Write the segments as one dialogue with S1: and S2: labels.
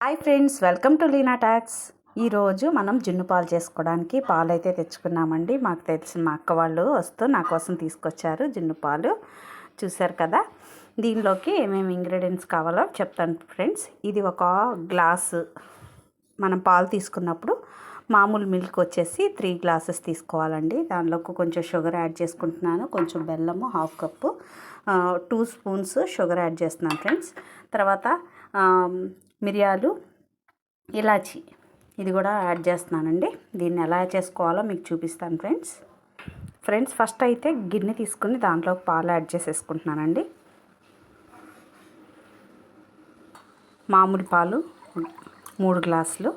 S1: Hi friends welcome to Leena talks. ఈరోజు మనం జున్ను పాలు చేసుకోవడానికి పాలు అయితే తెచ్చుకున్నామండి. మాకు తెలిసిన మా అక్క వాళ్ళు వస్తూ నా కోసం తీసుకొచ్చారు జున్ను పాలు. చూశారు కదా? దీనిలోకి ఏమేమి ఇంగ్రీడియంట్స్ కావాలో చెప్తాను ఫ్రెండ్స్. ఇది ఒక గ్లాసు మనం పాలు తీసుకున్నప్పుడు మామూలు మిల్క్ వచ్చేసి త్రీ గ్లాసెస్ తీసుకోవాలండి. దానిలోకి కొంచెం షుగర్ యాడ్ చేసుకుంటున్నాను. కొంచెం బెల్లము half cup. Two spoons sugar add చేస్తున్నాను ఫ్రెండ్స్. తర్వాత మిరియాలు ఇలాచి. ఇది కూడా యాడ్ చేస్తున్నానండి. దీన్ని ఎలా చేసుకోవాలో మీకు చూపిస్తాను ఫ్రెండ్స్. ఫ్రెండ్స్ ఫస్ట్ అయితే గిన్నె తీసుకుని దాంట్లో పాలు యాడ్ చేసేసుకుంటున్నానండి. మామూలు పాలు మూడు గ్లాసులు.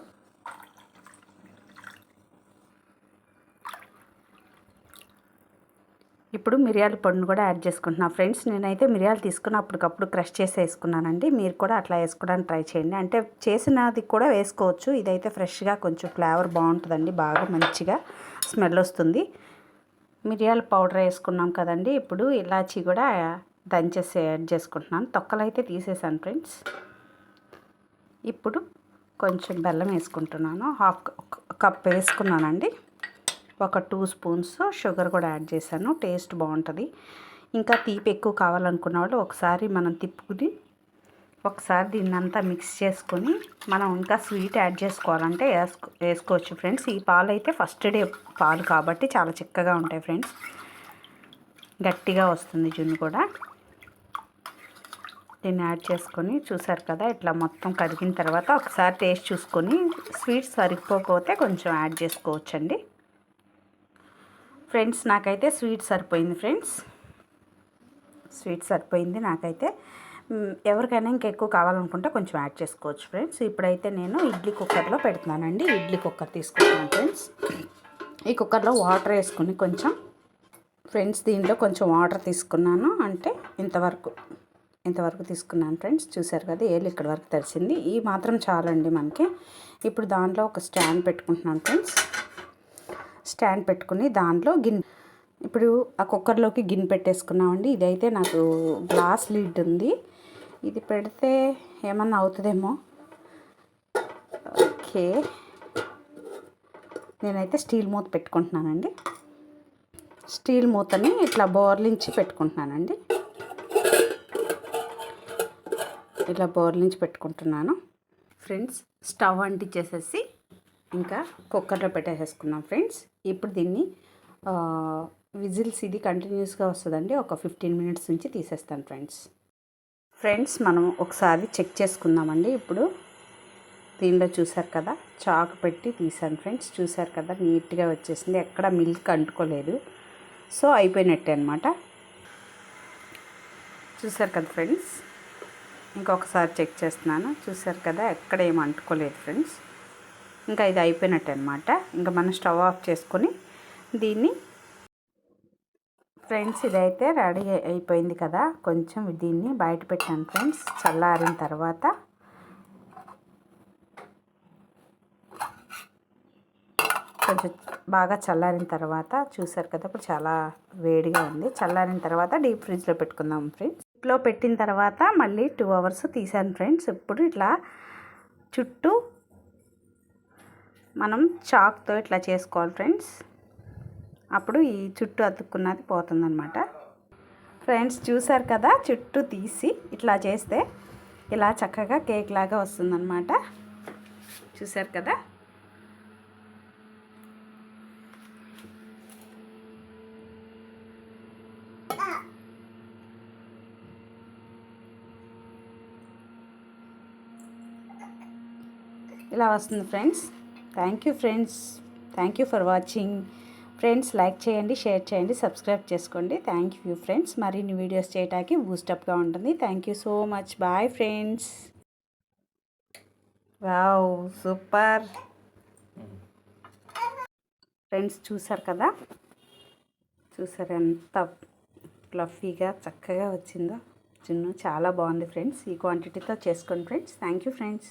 S1: ఇప్పుడు మిరియాల పొడిని కూడా యాడ్ చేసుకుంటున్నాను ఫ్రెండ్స్ నేనైతే మిరియాలు తీసుకుని అప్పటికప్పుడు క్రష్ చేసి వేసుకున్నానండి. మీరు కూడా అట్లా వేసుకోవడానికి ట్రై చేయండి. అంటే చేసినది కూడా వేసుకోవచ్చు. ఇదైతే ఫ్రెష్గా కొంచెం ఫ్లేవర్ బాగుంటుందండి. బాగా మంచిగా స్మెల్ వస్తుంది. మిరియాల పౌడర్ వేసుకున్నాం కదండి. ఇప్పుడు ఇలాచీ కూడా దంచేసి యాడ్ చేసుకుంటున్నాను. తొక్కలు అయితే తీసేసాను ఫ్రెండ్స్. ఇప్పుడు కొంచెం బెల్లం వేసుకుంటున్నాను. హాఫ్ కప్ వేసుకున్నానండి. ఒక టూ స్పూన్స్ షుగర్ కూడా యాడ్ చేశాను. టేస్ట్ బాగుంటుంది. ఇంకా తీపి ఎక్కువ కావాలనుకున్న వాళ్ళు ఒకసారి మనం తిప్పుకుని ఒకసారి దీన్ని అంతా మిక్స్ చేసుకొని మనం ఇంకా స్వీట్ యాడ్ చేసుకోవాలంటే వేసుకో వేసుకోవచ్చు ఫ్రెండ్స్ ఈ పాలు అయితే ఫస్ట్ డే పాలు కాబట్టి చాలా చిక్కగా ఉంటాయి ఫ్రెండ్స్ గట్టిగా వస్తుంది జున్ను కూడా. దీన్ని యాడ్ చేసుకొని చూసారు కదా ఇట్లా మొత్తం కరిగిన తర్వాత ఒకసారి టేస్ట్ చూసుకొని స్వీట్ సరిపోకపోతే కొంచెం యాడ్ చేసుకోవచ్చండి. ఫ్రెండ్స్ నాకైతే స్వీట్ సరిపోయింది ఫ్రెండ్స్. స్వీట్ సరిపోయింది నాకైతే. ఎవరికైనా ఇంకా ఎక్కువ కావాలనుకుంటే కొంచెం యాడ్ చేసుకోవచ్చు ఫ్రెండ్స్. ఇప్పుడైతే నేను ఇడ్లీ కుక్కర్లో పెడుతున్నానండి. ఇడ్లీ కుక్కర్ తీసుకుంటున్నాను ఫ్రెండ్స్. ఈ కుక్కర్లో వాటర్ వేసుకుని కొంచెం ఫ్రెండ్స్ దీంట్లో కొంచెం వాటర్ తీసుకున్నాను. అంటే ఇంతవరకు ఇంతవరకు తీసుకున్నాను ఫ్రెండ్స్. చూసారు కదా ఏళ్ళు ఇక్కడ వరకు తెలిసింది ఈ మాత్రం చాలండి మనకి. ఇప్పుడు దాంట్లో ఒక స్టాండ్ పెట్టుకుంటున్నాను ఫ్రెండ్స్. స్టాండ్ పెట్టుకుని దాంట్లో గిన్నె. ఇప్పుడు ఆ కుక్కర్లోకి గిన్నె పెట్టేసుకున్నామండి. ఇదైతే నాకు గ్లాస్ లిడ్ ఉంది. ఇది పెడితే ఏమన్నా అవుతుందేమో? ఓకే. నేనైతే స్టీల్ మూత పెట్టుకుంటున్నానండి. స్టీల్ మూతని ఇట్లా బోర్లించి పెట్టుకుంటున్నానండి. ఇట్లా బోర్లించి పెట్టుకుంటున్నాను. ఫ్రెండ్స్ స్టవ్ అంటించేసేసి ఇంకా కుక్కర్లో పెట్టేసేసుకున్నాం ఫ్రెండ్స్. ఇప్పుడు దీన్ని విజిల్స్ ఇది కంటిన్యూస్గా వస్తుందండి. ఒక ఫిఫ్టీన్ మినిట్స్ నుంచి తీసేస్తాను ఫ్రెండ్స్. ఫ్రెండ్స్ మనం ఒకసారి చెక్ చేసుకుందామండి. ఇప్పుడు దీనిలో చూసారు కదా చాకు పెట్టి తీసాను ఫ్రెండ్స్. చూసారు కదా నీట్గా వచ్చేసింది. ఎక్కడ మిల్క్ అంటుకోలేదు. సో అయిపోయినట్టే అనమాట చూసారు కదా ఫ్రెండ్స్ ఇంకొకసారి చెక్ చేస్తున్నాను. చూసారు కదా ఎక్కడ ఏం అంటుకోలేదు ఫ్రెండ్స్. ఇంకా ఇది అయిపోయినట్టు అనమాట ఇంకా మనం స్టవ్ ఆఫ్ చేసుకొని దీన్ని ఫ్రెండ్స్ ఇదైతే రెడీ అయిపోయింది కదా. కొంచెం దీన్ని బయట పెట్టాను ఫ్రెండ్స్. చల్లారిన తర్వాత కొంచెం బాగా చల్లారిన తర్వాత చూసారు కదా ఇప్పుడు చాలా వేడిగా ఉంది. చల్లారిన తర్వాత డీప్ ఫ్రిడ్జ్లో పెట్టుకుందాం ఫ్రెండ్స్. లో పెట్టిన తర్వాత మళ్ళీ టూ అవర్స్ తీసాను ఫ్రెండ్స్. ఇప్పుడు ఇట్లా చుట్టూ మనం చాక్తో ఇట్లా చేసుకోవాలి ఫ్రెండ్స్. అప్పుడు ఈ చుట్టూ అతుక్కున్నది పోతుందన్నమాట. ఫ్రెండ్స్ చూసారు కదా? చుట్టూ తీసి ఇట్లా చేస్తే ఇలా చక్కగా కేక్ లాగా వస్తుందన్నమాట. చూసారు కదా? ఇలా వస్తుంది friends. Thank you friends. Thank you for watching. Friends like చేయండి షేర్ చేయండి సబ్స్క్రైబ్ చేసుకోండి. Thank you friends. మరిన్ని వీడియోస్ చేయడానికి బూస్టప్గా ఉంటుంది. Thank you so much. Bye friends. Wow super. Friends చూసారు కదా? చూసారు ఎంత ఫ్లఫీగా చక్కగా వచ్చిందో. జున్ను చాలా బాగుంది ఫ్రెండ్స్. ఈ క్వాంటిటీతో చేసుకోండి ఫ్రెండ్స్. Thank you friends.